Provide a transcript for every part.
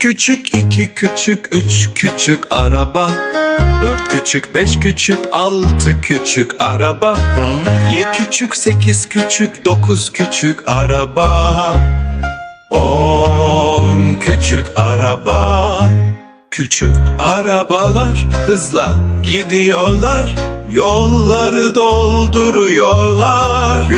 küçük, iki küçük, üç küçük araba. Dört küçük, beş küçük, altı küçük araba. Yedi küçük, sekiz küçük, dokuz küçük araba. On küçük araba. Küçük arabalar hızla gidiyorlar. Yolları dolduruyorlar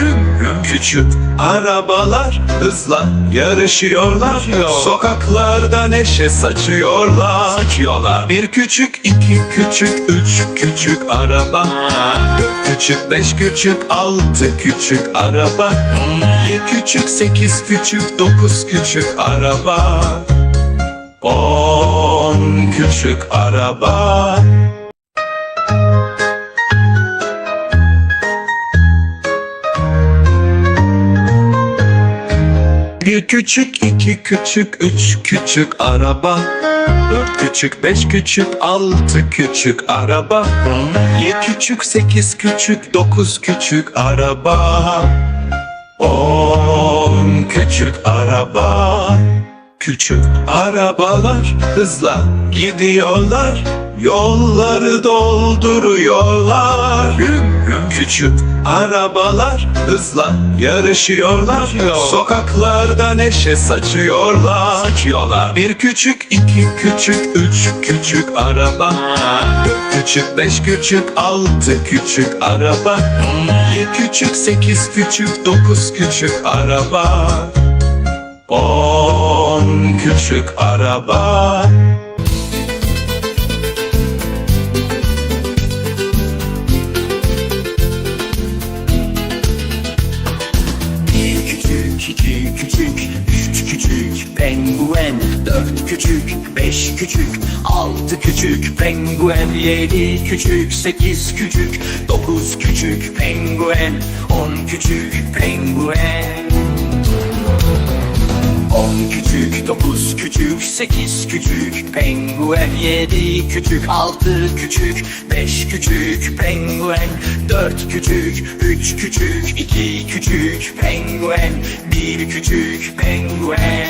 Küçük arabalar hızla yarışıyorlar. Sokaklarda neşe saçıyorlar. Saçıyorlar. Bir küçük, iki küçük, üç küçük araba. Dört küçük, beş küçük, altı küçük araba. Yedi küçük, sekiz küçük, dokuz küçük araba. On küçük araba Bir küçük, iki küçük, üç küçük araba. Dört küçük, beş küçük, altı küçük araba. Yedi küçük, sekiz küçük, dokuz küçük araba. On küçük araba. Küçük arabalar hızla gidiyorlar. Yolları dolduruyorlar Küçük arabalar hızla yarışıyorlar. Sokaklarda neşe saçıyorlar. Saçıyorlar. Bir küçük, iki küçük, üç küçük araba. Dört küçük, beş küçük, altı küçük araba. Yedi küçük, sekiz küçük, dokuz küçük araba. On küçük araba iki küçük, üç küçük penguen Dört küçük, beş küçük, altı küçük penguen Yedi küçük, sekiz küçük, dokuz küçük penguen On küçük penguen On küçük, dokuz küçük, sekiz küçük penguen Yedi küçük, altı küçük, beş küçük penguen Dört küçük, üç küçük, iki küçük penguen Bir küçük penguen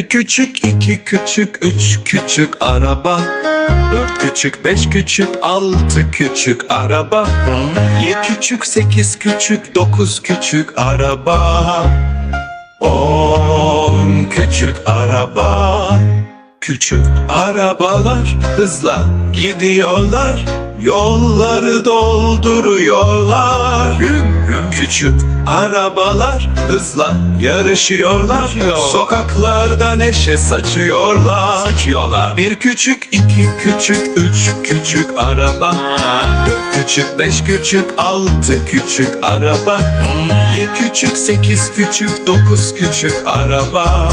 Bir küçük, iki küçük, üç küçük araba. Dört küçük, beş küçük, altı küçük araba. Yedi küçük, sekiz küçük, dokuz küçük araba. On küçük araba. Küçük arabalar hızla gidiyorlar Yolları dolduruyorlar. Küçük arabalar hızla yarışıyorlar. Sokaklarda neşe saçıyorlar. Bir küçük, iki küçük, üç küçük araba. Dört küçük, beş küçük, altı küçük araba. Yedi küçük, sekiz küçük, dokuz küçük araba.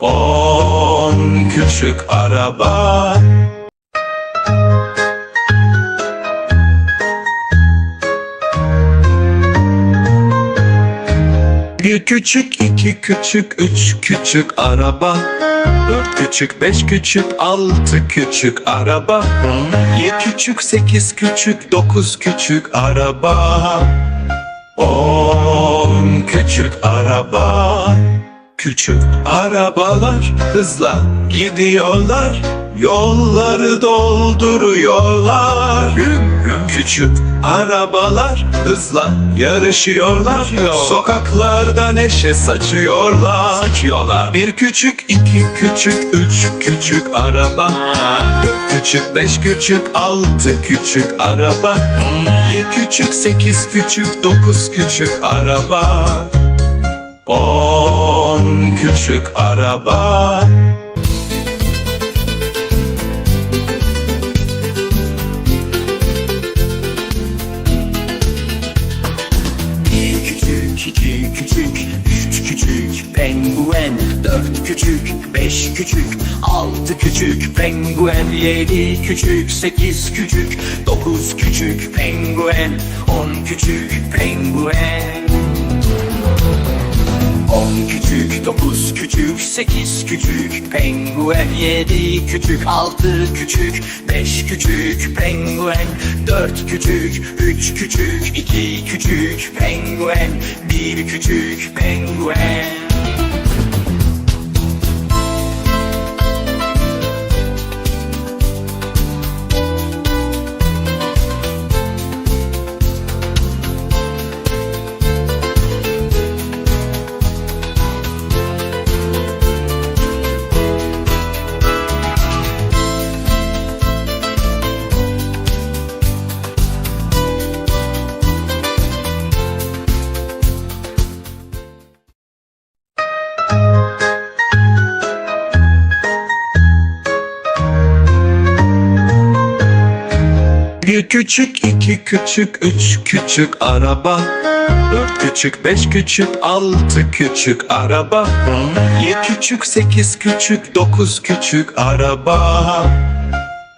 On küçük araba Bir küçük, iki küçük, üç küçük araba. Dört küçük, beş küçük, altı küçük araba. Yedi küçük, sekiz küçük, dokuz küçük araba. On küçük araba. Küçük arabalar hızla gidiyorlar Yolları dolduruyorlar. Küçük arabalar hızla yarışıyorlar. Sokaklarda neşe saçıyorlar. Saçıyorlar. Bir küçük, iki küçük, üç küçük araba. Dört küçük, beş küçük, altı küçük araba. Yedi küçük, sekiz küçük, dokuz küçük araba. On küçük araba küçük, beş küçük, altı küçük penguen Yedi küçük, sekiz küçük, dokuz küçük penguen On küçük penguen. On küçük, dokuz küçük, sekiz küçük penguen Yedi küçük, altı küçük, beş küçük penguen Dört küçük, üç küçük, iki küçük penguen Bir küçük penguen Bir küçük, iki küçük, üç küçük araba. Dört küçük, beş küçük, altı küçük araba. Yedi küçük, sekiz küçük, dokuz küçük araba.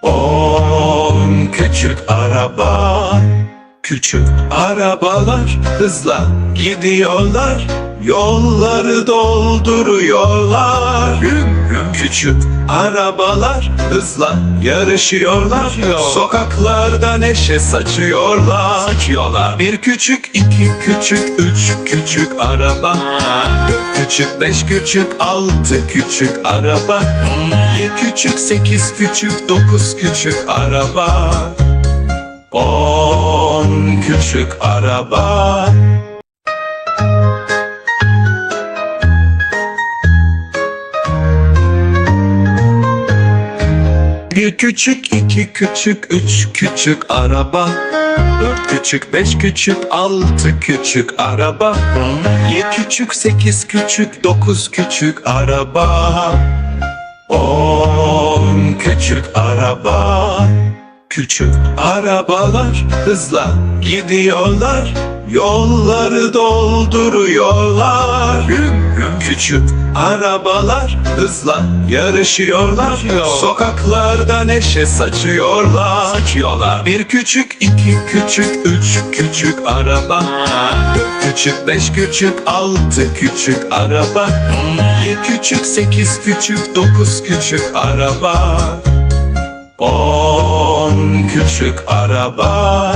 On küçük araba Küçük arabalar hızla gidiyorlar Yolları dolduruyorlar. Küçük arabalar hızla yarışıyorlar Sokaklarda neşe saçıyorlar. Saçıyorlar. Bir küçük, iki küçük, üç küçük araba. Dört küçük, beş küçük, altı küçük araba. Yedi küçük, sekiz küçük, dokuz küçük araba. On küçük araba. Bir küçük, iki küçük, üç küçük araba. Dört küçük, beş küçük, altı küçük araba. Yedi küçük, sekiz küçük, dokuz küçük araba. On küçük araba Küçük arabalar hızla gidiyorlar. Yolları dolduruyorlar. Küçük arabalar hızla yarışıyorlar. Sokaklarda neşe saçıyorlar. Saçıyorlar. Bir küçük, iki küçük, üç küçük araba. Dört küçük, beş küçük, altı küçük araba. Yedi küçük, sekiz küçük, dokuz küçük araba. On küçük araba